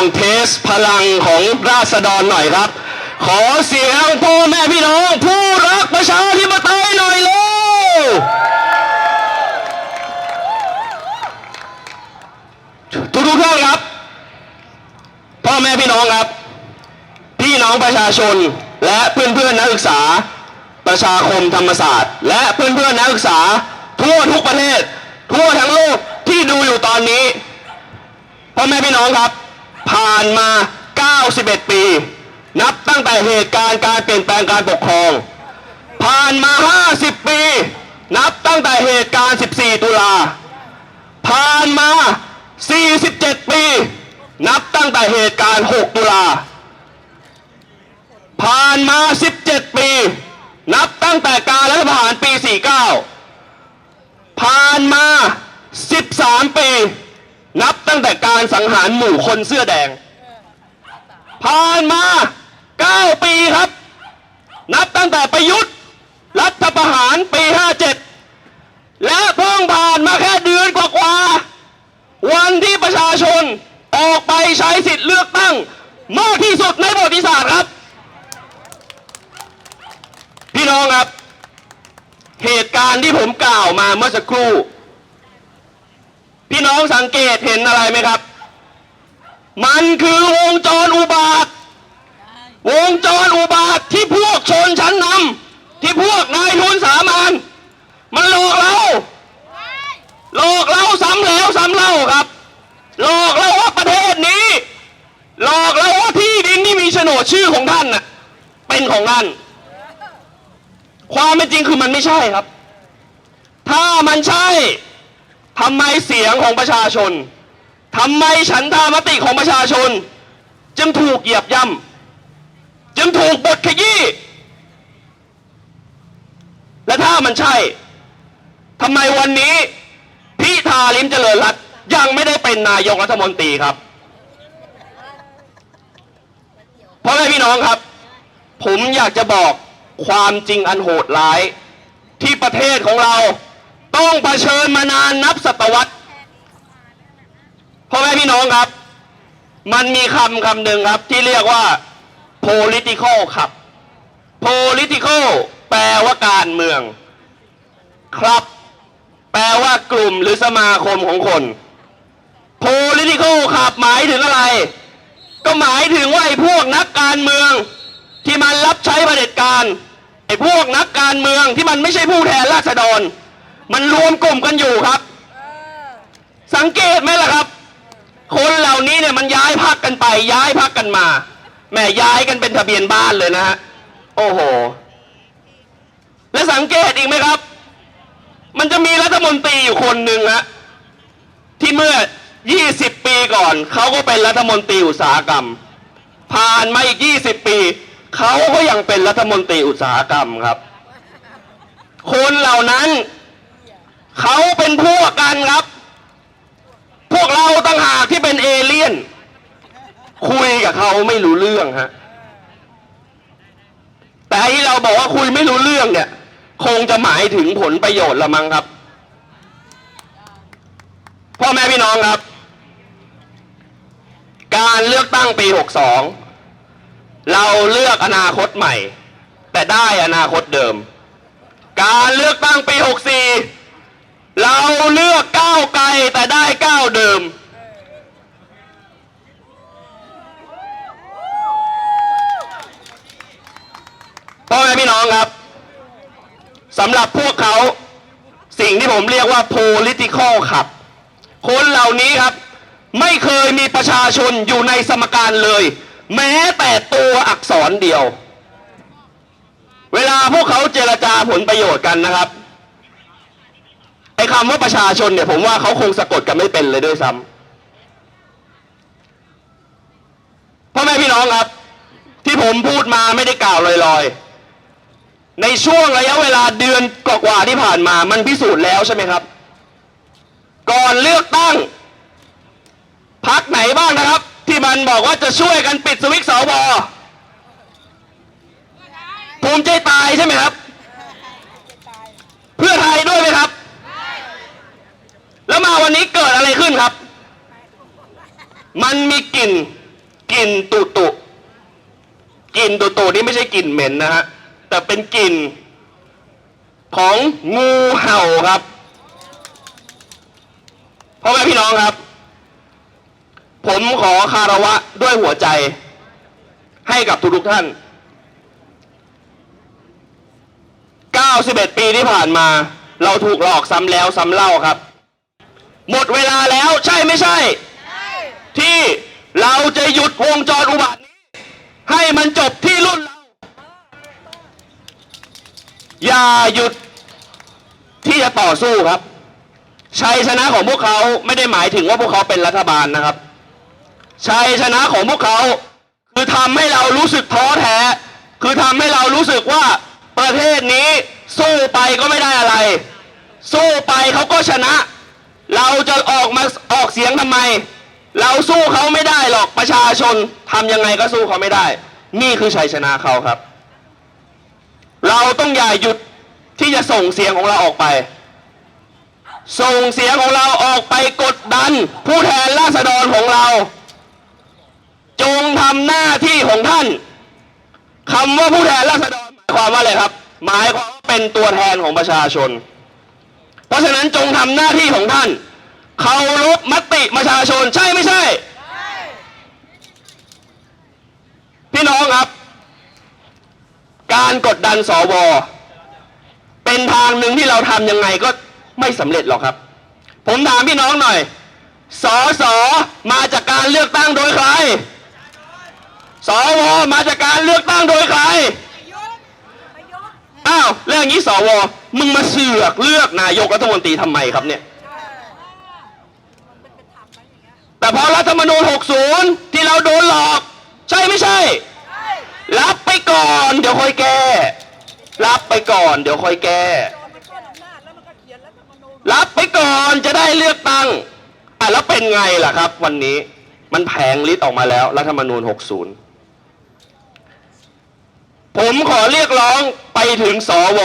องเทสพลังของราษฎรหน่อยครับ ขอเสียงพ่อแม่พี่น้อง ผู้รักประชาธิปไตยหน่อยเร็วทุกทุกท่านครับ พ่อแม่พี่น้องครับ พี่น้องประชาชนและเพื่อนเพื่อนนักศึกษา ประชาคมธรรมศาสตร์ และเพื่อนเพื่อนนักศึกษา ทั่วทุกประเทศ ทั่วทั้งโลกที่ดูอยู่ตอนนี้พ่อแม่พี่น้องครับ ผ่านมา 91 ปี นับตั้งแต่เหตุการณ์การเปลี่ยนแปลงการปกครอง ผ่านมา 50 ปี นับตั้งแต่เหตุการณ์ 14 ตุลา ผ่านมา 47 ปี นับตั้งแต่เหตุการณ์ 6 ตุลา ผ่านมา 17 ปี นับตั้งแต่การรัฐประหารปี 49 ผ่านมา 13 ปี นับตั้งแต่การสังหารหมู่คนเสื้อแดง ผ่านมา 9 ปีครับ นับตั้งแต่ประยุทธ์รัฐประหารปี 57 และเพิ่งผ่านมาแค่เดือนกว่าๆวันที่ประชาชนออกไปใช้สิทธิ์เลือกตั้ง มากที่สุดในประวัติศาสตร์ครับ พี่น้องครับ เหตุการณ์ที่ผมกล่าวมาเมื่อสักครู่ พี่น้องสังเกตเห็นอะไรไหมครับ มันคือวงจรอุบาท วงจรอุบาทที่พวกชนชั้นนำที่พวกนายทุนสามัญมันหลอกเราหลอกเราซ้ำแล้วซ้ำเล่าครับ หลอกเราว่าประเทศนี้ หลอกเราว่าที่ดินที่มีโฉนดชื่อของท่านน่ะเป็นของท่านความเป็นจริงคือมันไม่ใช่ครับ ถ้ามันใช่ ทำไมเสียงของประชาชนทำไมฉันทามติของประชาชน จึงถูกเหยียบย่ำจึงถูกบดขยี้และถ้ามันใช่ทำไมวันนี้พิธาลิมเจริญรัตยังไม่ได้เป็นนายกรัฐมนตรีครับเพราะอะไรพี่น้องครับ ผมอยากจะบอกความจริงอันโหดร้ายที่ประเทศของเรา ต้องเผชิญมานานนับศตวรรษพ่อแม่พี่น้องครับ มันมีคำคำหนึ่งครับที่เรียกว่า political ครับ political แปลว่าการเมือง ครับ แปลว่ากลุ่มหรือสมาคมของคน political ครับหมายถึงอะไร ก็หมายถึงว่าไอ้พวกนักการเมือง ที่มันรับใช้ประเผด็จการไอ้พวกนักการเมืองที่มันไม่ใช่ผู้แทนราษฎร มันรวมกลุ่มกันอยู่ครับ สังเกตไหมล่ะครับ คนเหล่านี้เนี่ยมันย้ายพักกันไป ย้ายพักกันมาแหม่ย้ายกันเป็นทะเบียนบ้านเลยนะฮะโอ้โห และสังเกตอีกไหมครับ มันจะมีรัฐมนตรีอยู่คนหนึ่งฮะที่เมื่อ 20 ปีก่อน เขาก็เป็นรัฐมนตรีอุตสาหกรรม ผ่านมาอีก 20 ปี เขาก็ยังเป็นรัฐมนตรีอุตสาหกรรมครับ คนเหล่านั้น เขาเป็นพวกกันครับ พวกเราต่างหากที่เป็นเอเลี่ยน คุยกับเขาไม่รู้เรื่องฮะ แต่ที่เราบอกว่าคุยไม่รู้เรื่องเนี่ย คงจะหมายถึงผลประโยชน์ละมั้งครับ พ่อแม่พี่น้องครับ การเลือกตั้งปี 62 เราเลือกอนาคตใหม่ แต่ได้อนาคตเดิม การเลือกตั้งปี 64 เราเลือกก้าวไกลแต่ได้ก้าวเดิม พ่อแม่พี่น้องครับสำหรับพวกเขาสิ่งที่ผมเรียกว่า political ครับ คนเหล่านี้ครับ ไม่เคยมีประชาชนอยู่ในสมการเลย แม้แต่ตัวอักษรเดียว เวลาพวกเขาเจรจาผลประโยชน์กันนะครับ คำว่าประชาชนเนี่ยผมว่าเขาคงสะกดกันไม่เป็นเลยด้วยซ้ำพ่อแม่พี่น้องครับ ที่ผมพูดมาไม่ได้กล่าวลอยๆ ในช่วงระยะเวลาเดือนกว่าที่ผ่านมามันพิสูจน์แล้วใช่ไหมครับ ก่อนเลือกตั้งพักไหนบ้างนะครับ ที่มันบอกว่าจะช่วยกันปิดสวิตช์สวภูมิใจตายใช่ไหมครับ เพื่อไทยด้วยไหมครับ แล้ว มันมีกลิ่นกลิ่นตุตุกลิ่นตุตุนี่ไม่ใช่กลิ่นเหม็นนะฮะแต่เป็นกลิ่นของงูเห่าครับพ่อแม่พี่น้องครับ ผมขอคารวะด้วยหัวใจ ให้กับทุกท่าน 91 ปีที่ผ่านมา เราถูกหลอกซ้ำแล้วซ้ำเล่าครับ หมดเวลาแล้วใช่ไม่ใช่ ที่เราจะหยุดวงจรอุบัตินี้ ให้มันจบที่รุ่นเรา อย่าหยุดที่จะต่อสู้ครับ ชัยชนะของพวกเขาไม่ได้หมายถึงว่าพวกเขาเป็นรัฐบาลนะครับ ชัยชนะของพวกเขา คือทำให้เรารู้สึกท้อแท้ คือทำให้เรารู้สึกว่าประเทศนี้สู้ไปก็ไม่ได้อะไร สู้ไปเขาก็ชนะ เราจะออกมาออกเสียงทำไม เราสู้เขาไม่ได้หรอกประชาชนทำยังไงก็สู้เขาไม่ได้ นี่คือชัยชนะเขาครับ เราต้องอย่าหยุดที่จะส่งเสียงของเราออกไป ส่งเสียงของเราออกไปกดดัน ผู้แทนราษฎรของเรา จงทำหน้าที่ของท่านคำว่าผู้แทนราษฎรหมายความว่าอะไรครับ หมายความว่าเป็นตัวแทนของประชาชน เพราะฉะนั้นจงทำหน้าที่ของท่าน เคารพมติประชาชนใช่ไม่ใช่ พี่น้องครับ การกดดันสว เป็นทางหนึ่งที่เราทำยังไงก็ไม่สำเร็จหรอกครับ ผมถามพี่น้องหน่อย สอสอมาจากการเลือกตั้งโดยใคร สวมาจากการเลือกตั้งโดยใคร อ้าวแล้วองนี้สว มึงมาเสือกเลือกนายกรัฐมนตรีทำไมครับเนี่ย แต่พอรัฐธรรมนูญ 60 ที่เราโดนหลอก ใช่ไม่ใช่ รับไปก่อน เดี๋ยวค่อยแก้ รับไปก่อน เดี๋ยวค่อยแก้ รับไปก่อนจะได้เลือกตั้งอะแล้วเป็นไงล่ะครับ วันนี้มันแผงลิ์ออกมาแล้ว รัฐธรรมนูญ 60 ผมขอเรียกร้องไปถึงสว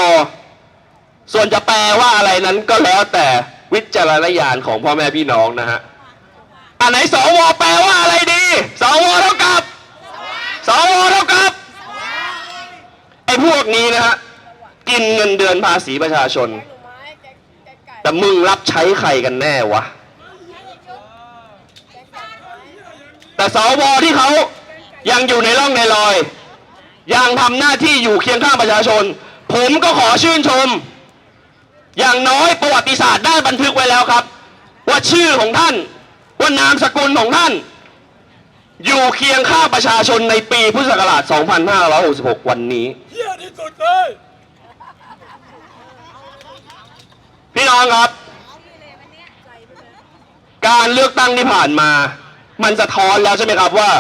ส่วนจะแปลว่าอะไรนั้นก็แล้วแต่วิจารณญาณของพ่อแม่พี่น้องนะฮะ อันไหนสวแปลว่าอะไรดี สวเท่ากับ สวเท่ากับ ไอ้พวกนี้นะฮะ กินเงินเดือนภาษีประชาชน แต่มึงรับใช้ใครกันแน่วะ แต่สวที่เขายังอยู่ในร่องในรอย ยังทำหน้าที่อยู่เคียงข้างประชาชน ผมก็ขอชื่นชม อย่างน้อยประวัติศาสตร์ได้บันทึกไว้แล้วครับ ว่าชื่อของท่าน ว่านามสกุลของท่าน อยู่เคียงข้างประชาชนในปีพุทธศักราช 2566 วันนี้เฮี้ยที่สุดเลยพี่น้องครับ การเลือกตั้งที่ผ่านมา มันสะท้อนแล้วใช่ไหมครับว่า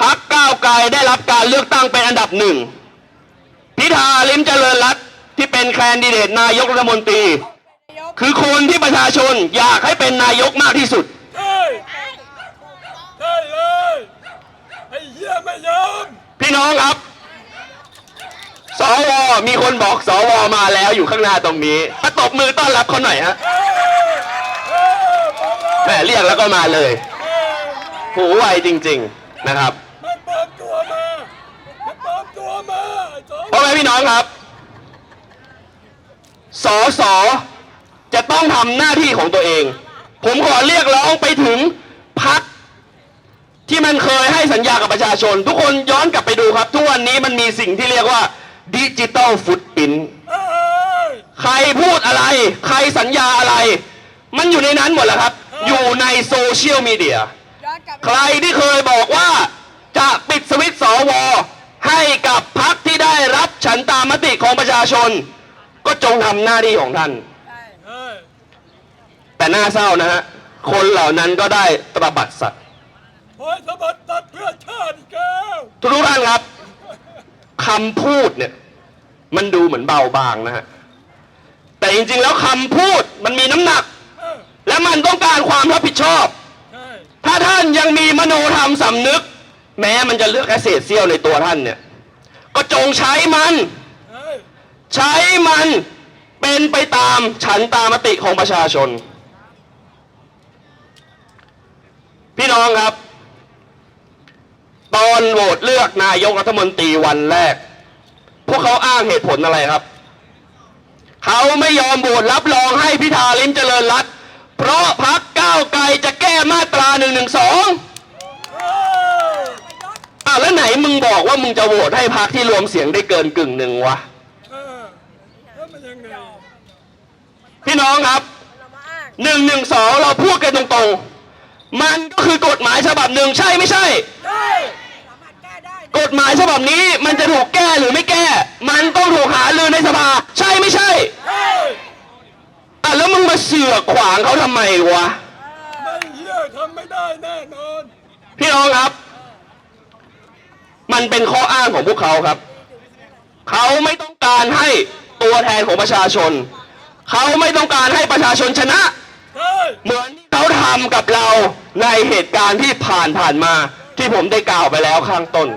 พักก้าวไกลได้รับการเลือกตั้งเป็นอันดับหนึ่งพิธาลิมเจริญรัตน์ที่เป็นแคนดิเดตนายกรัฐมนตรี คือคนที่ประชาชนอยากให้เป็นนายกมากที่สุด ใช่ใช่เลยไอ้เฮี้ยไม่ยอมพี่น้องครับ สว มีคนบอกสวมาแล้วอยู่ข้างหน้าตรงนี้มาตบมือต้อนรับเขาหน่อยฮะเอ้ยเอ้ยบอกเลยแหมเรียกแล้วก็มาเลยเอ้ยหูไวจริง ๆนะครับ มันปลอมตัวมามันปลอมตัวมาไอ้สองพ่อแม่พี่น้องครับ สอสอ จะต้องทำหน้าที่ของตัวเอง ผมขอเรียกร้องไปถึงพักที่มันเคยให้สัญญากับประชาชน ทุกคนย้อนกลับไปดูครับ ทุกวันนี้มันมีสิ่งที่เรียกว่าดิจิตอลฟุตปินใครพูดอะไร ใครสัญญาอะไร มันอยู่ในนั้นหมดแล้วครับ อยู่ในโซเชียลมีเดียใครที่เคยบอกว่าจะปิดสวิตช์สวให้กับพักที่ได้รับฉันตามมติของประชาชน ก็จงทำหน้าที่ของท่าน แต่น่าเศร้านะฮะ คนเหล่านั้นก็ได้ตระบัดสัตว์โอยสะบัดตัดเพื่อชาติอีกแล้วทุกท่านครับคำพูดเนี่ย มันดูเหมือนเบาบางนะฮะ แต่จริงๆแล้วคำพูดมันมีน้ำหนักเออและมันต้องการความรับผิดชอบใช่ถ้าท่านยังมีมโนธรรมสำนึก แม้มันจะเลือกแค่เศษเสี้ยวในตัวท่านเนี่ย ก็จงใช้มันเอ้ยใช้มันเป็นไปตามฉันตามติของประชาชน พี่น้องครับ ตอนโหวตเลือกนายกรัฐมนตรีวันแรก พวกเขาอ้างเหตุผลอะไรครับ เขาไม่ยอมโหวตรับรองให้พิธาลิ้มเจริญรัตน์เพราะพักก้าวไกลจะแก้มาตรา1นึอะแล้วไหนมึงบอกว่ามึงจะโหวตให้พักที่รวมเสียงได้เกินกึ่งหนึ่งวะเออแล้วมันยังไงพี่น้องครับหนึ่งหนึ่งสองเราพูดกันตรงๆ มันก็คือกฎหมายฉบับหนึ่งใช่ไม่ใช่ใช่ กฎหมายฉบับนี้มันจะถูกแก้หรือไม่แก้ มันต้องถูกหาลือในสภา ใช่ไม่ใช่ใช่อะแล้วมึงมาเสือกขวางเขาทำไมวะไม่เหี้ยทำไม่ได้แน่นอน พี่น้องครับ มันเป็นข้ออ้างของพวกเขาครับ เขาไม่ต้องการให้ตัวแทนของประชาชน เขาไม่ต้องการให้ประชาชนชนะใช่เหมือนที่ เขาทำกับเราในเหตุการณ์ที่ผ่านผ่านมาที่ผมได้กล่าวไปแล้วข้างต้น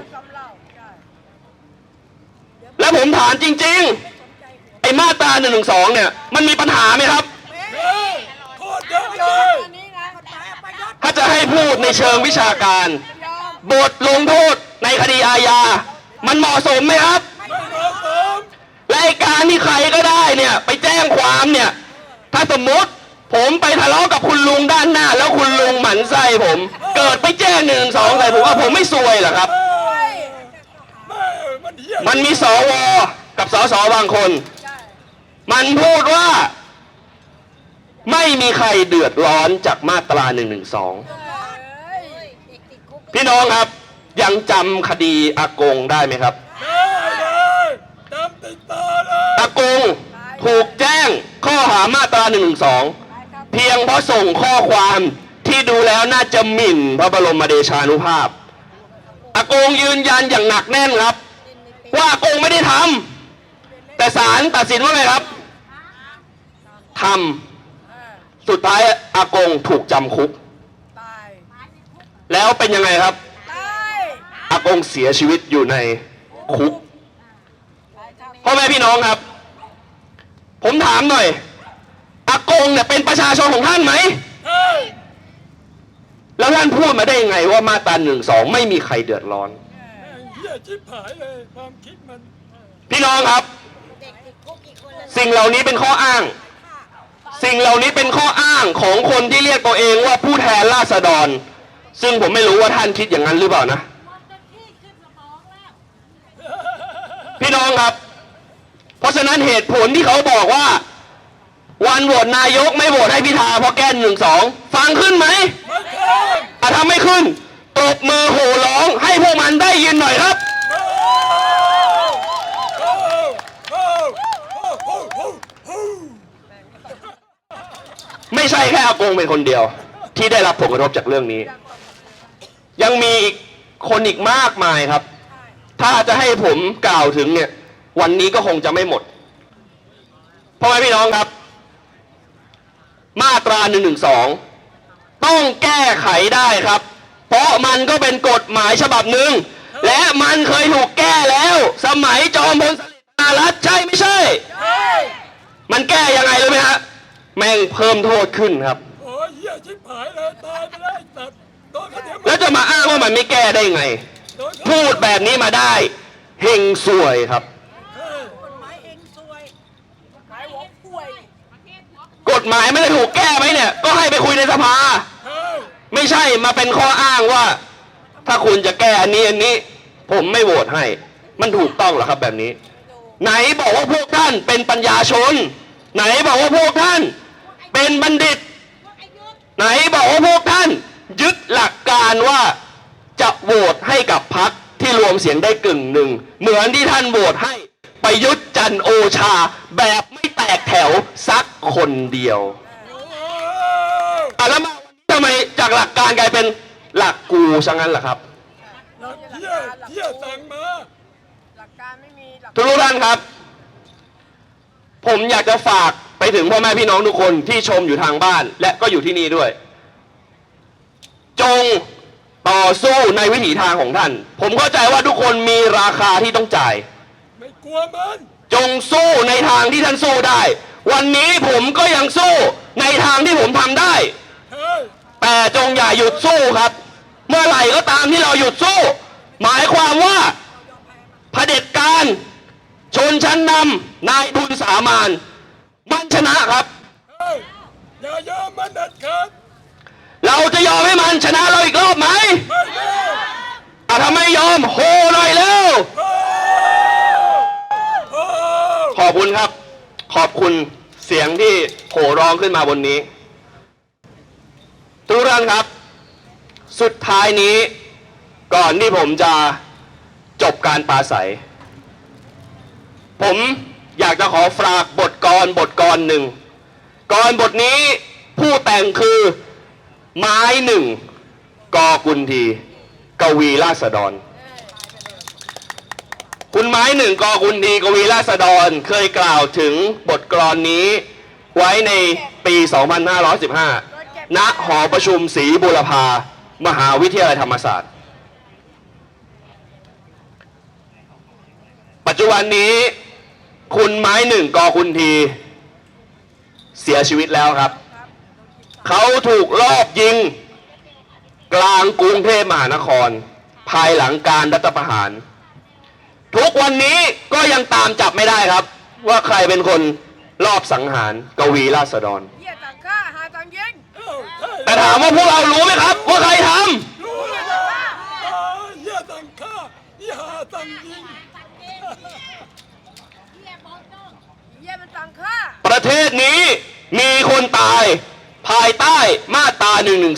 และผมถามจริง ๆ ไอ้มาตรา1นึเนี่ย มันมีปัญหาไหมครับเฮ้ยโคตรเยอะเลยถ้าจะให้พูดในเชิงวิชาการ บทลงโทษในคดีอาญา มันเหมาะสมไหมครับไม่เหมาะสมและไอ้การที่ใครก็ได้เนี่ย ไปแจ้งความเนี่ย ถ้าสมมติ ผมไปทะเลาะกับคุณลุงด้านหน้า แล้วคุณลุงหมั่นไส้ผม เกิดไปแจ้งหนึ่งสองใส่ผมว่าผมไม่ซวยเหรอครับเออไม่มันเหี้ยมันมีสวกับสสบางคน มันพูดว่า ไม่มีใครเดือดร้อนจากมาตรา1นึพี่น้องครับ ยังจำคดีอากงได้ไหมครับได้เลยจำติดตาเลยอากงถูกแจ้งข้อหามาตรา1นึ เพียงเพราะส่งข้อความที่ดูแล้วน่าจะหมิ่นพระบรมเดชานุภาพอากงยืนยันอย่างหนักแน่นครับ ว่าอากงไม่ได้ทำแต่ศาลตัดสินว่าไงครับทำสุดท้ายอากงถูกจำคุก แล้วเป็นยังไงครับอากงเสียชีวิตอยู่ในคุกพ่อแม่พี่น้องครับ ผมถามหน่อย อากงเนี่ยเป็นประชาชนของท่านไหมใช่แล้วท่านพูดมาได้ยังไงว่ามาตราหนึ่งสองไม่มีใครเดือดร้อนแม่งเหี้ยชิบหายเลยความคิดมัน พี่น้องครับ สิ่งเหล่านี้เป็นข้ออ้าง สิ่งเหล่านี้เป็นข้ออ้างของคนที่เรียกตัวเองว่าผู้แทนราษฎร ซึ่งผมไม่รู้ว่าท่านคิดอย่างนั้นหรือเปล่านะ พี่น้องครับ เพราะฉะนั้นเหตุผลที่เขาบอกว่า วันโหวตนายกไม่โหวตให้พิธาเพราะแก้นหนึ่งสองฟังขึ้นไหมไม่ขึ้นอะทำไม่ขึ้นตบมือโห่ร้องให้พวกมันได้ยินหน่อยครับ ไม่ใช่แค่อากงเป็นคนเดียว ที่ได้รับผลกระทบจากเรื่องนี้ ยังมีอีกคนอีกมากมายครับ ถ้าจะให้ผมกล่าวถึงเนี่ย วันนี้ก็คงจะไม่หมดพ่อแม่พี่น้องครับ มาตรา1นึต้องแก้ไขได้ครับ เพราะมันก็เป็นกฎหมายฉบับหนึ่ง และมันเคยถูกแก้แล้ว สมัยจอมพลสฤษดิ์นารัตน์ใช่ไม่ใช่ใช่ มันแก้ยังไงรู้ไหมฮะแม่งเพิ่มโทษขึ้นครับโอ้ยเหี้ยชิบหายเลยตายไปแล้วไอ้สัตว์โดนเขาเดี๋ยวแล้วจะมาอ้างว่ามันไม่แก้ได้ไง โดนเขาพูดแบบนี้มาได้ เฮงสวยครับ เฮ้ย ก ฎหมายไม่ได้ถูกแก้ไหมเนี่ย ก็ให้ไปคุยในสภา ไม่ใช่มาเป็นข้ออ้างว่า ถ้าคุณจะแก้อันนี้อันนี้ ผมไม่โหวตให้ มันถูกต้องเหรอครับแบบนี้ ไหนบอกว่าพวกท่านเป็นปัญญาชน ไหนบอกว่าพวกท่านเป็นบัณฑิต ไหนบอกว่าพวกท่าน ยึดหลักการว่าจะโหวตให้กับพักที่รวมเสียงได้กึ่งหนึ่ง เหมือนที่ท่านโหวตให้ประยุทธ์จันทร์โอชาแบบไม่ กแถวสักคนเดียวโอ้โหอะแล้วมาวันนี้ทำไมจากหลักการกลายเป็นหลักกูซะงั้นล่ะครับหลักเหี้ยเหี้ยสั่งมาหลักการไม่มีหลักทุกท่านครับ ผมอยากจะฝากไปถึงพ่อแม่พี่น้องทุกคนที่ชมอยู่ทางบ้าน และก็อยู่ที่นี่ด้วย จงต่อสู้ในวิถีทางของท่าน ผมเข้าใจว่าทุกคนมีราคาที่ต้องจ่าย ไม่กลัวมัน จงสู้ในทางที่ท่านสู้ได้ วันนี้ผมก็ยังสู้ในทางที่ผมทำได้เฮ้ยแต่จงอย่าหยุดสู้ครับ เมื่อไหร่ก็ตามที่เราหยุดสู้ หมายความว่าเผด็จการชนชั้นนำนายทุนสามานมันชนะครับเฮ้ยอย่ายอมมันเด็ดขาดเราจะยอมให้มันชนะเราอีกรอบไหมไม่ยอมอะถ้าไม่ยอมโหหน่อยเร็ว โอ้ ขอบคุณครับ ขอบคุณเสียงที่โห่ร้องขึ้นมาบนนี้ ทุกท่านครับ สุดท้ายนี้ ก่อนที่ผมจะจบการปราศัย ผมอยากจะขอฝากบทกรบทกรหนึ่งกรบทนี้ผู้แต่งคือไม้หนึ่งกอกุนที กวีราษฎร คุณไม้หนึ่งกอคุณดีกวีราษฎรเคยกล่าวถึงบทกลอนนี้ ไว้ในปี 2515 ณ หอประชุมศรีบุรพา มหาวิทยาลัยธรรมศาสตร์ ปัจจุบันนี้ คุณไม้หนึ่งกอคุณที เสียชีวิตแล้วครับ เขาถูกลอบยิง กลางกรุงเทพมหานคร ภายหลังการรัฐประหาร กวันนี้ก็ยังตามจับไม่ได้ครับ ว่าใครเป็นคนลอบสังหารกวีราษฎร เหี้ยต่างฆ่าหาต่างยิงเอ้าใช่แต่ถามว่าพวกเรารู้ไหมครับ ว่าใครทรู้เลยนะอ่าเหี้ยตังฆ่าอย่าตังยิง เหี้ยมันต่างฆ่าำประเทศนี้มีคนตาย ภายใต้มาตรา1นึ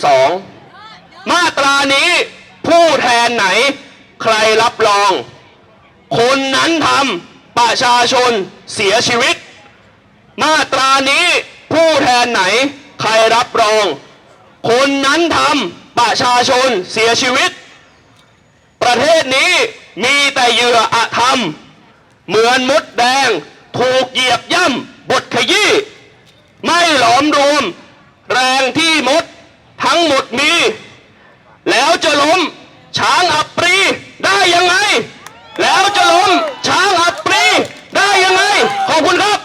มาตรานี้ผู้แทนไหน ใครรับรอง คนนั้นทำประชาชนเสียชีวิต มาตรานี้ผู้แทนไหนใครรับรอง คนนั้นทำประชาชนเสียชีวิต ประเทศนี้มีแต่เหยื่ออธรรม เหมือนมดแดง ถูกเหยียบย่ำบทขยี้ไม่หลอมรวม แรงที่มดทั้งหมดมี แล้วจะล้มช้างอัปรีได้ยังไง แล้วจะล้มช้างอัดปรีได้ยังไง ขอบคุณครับ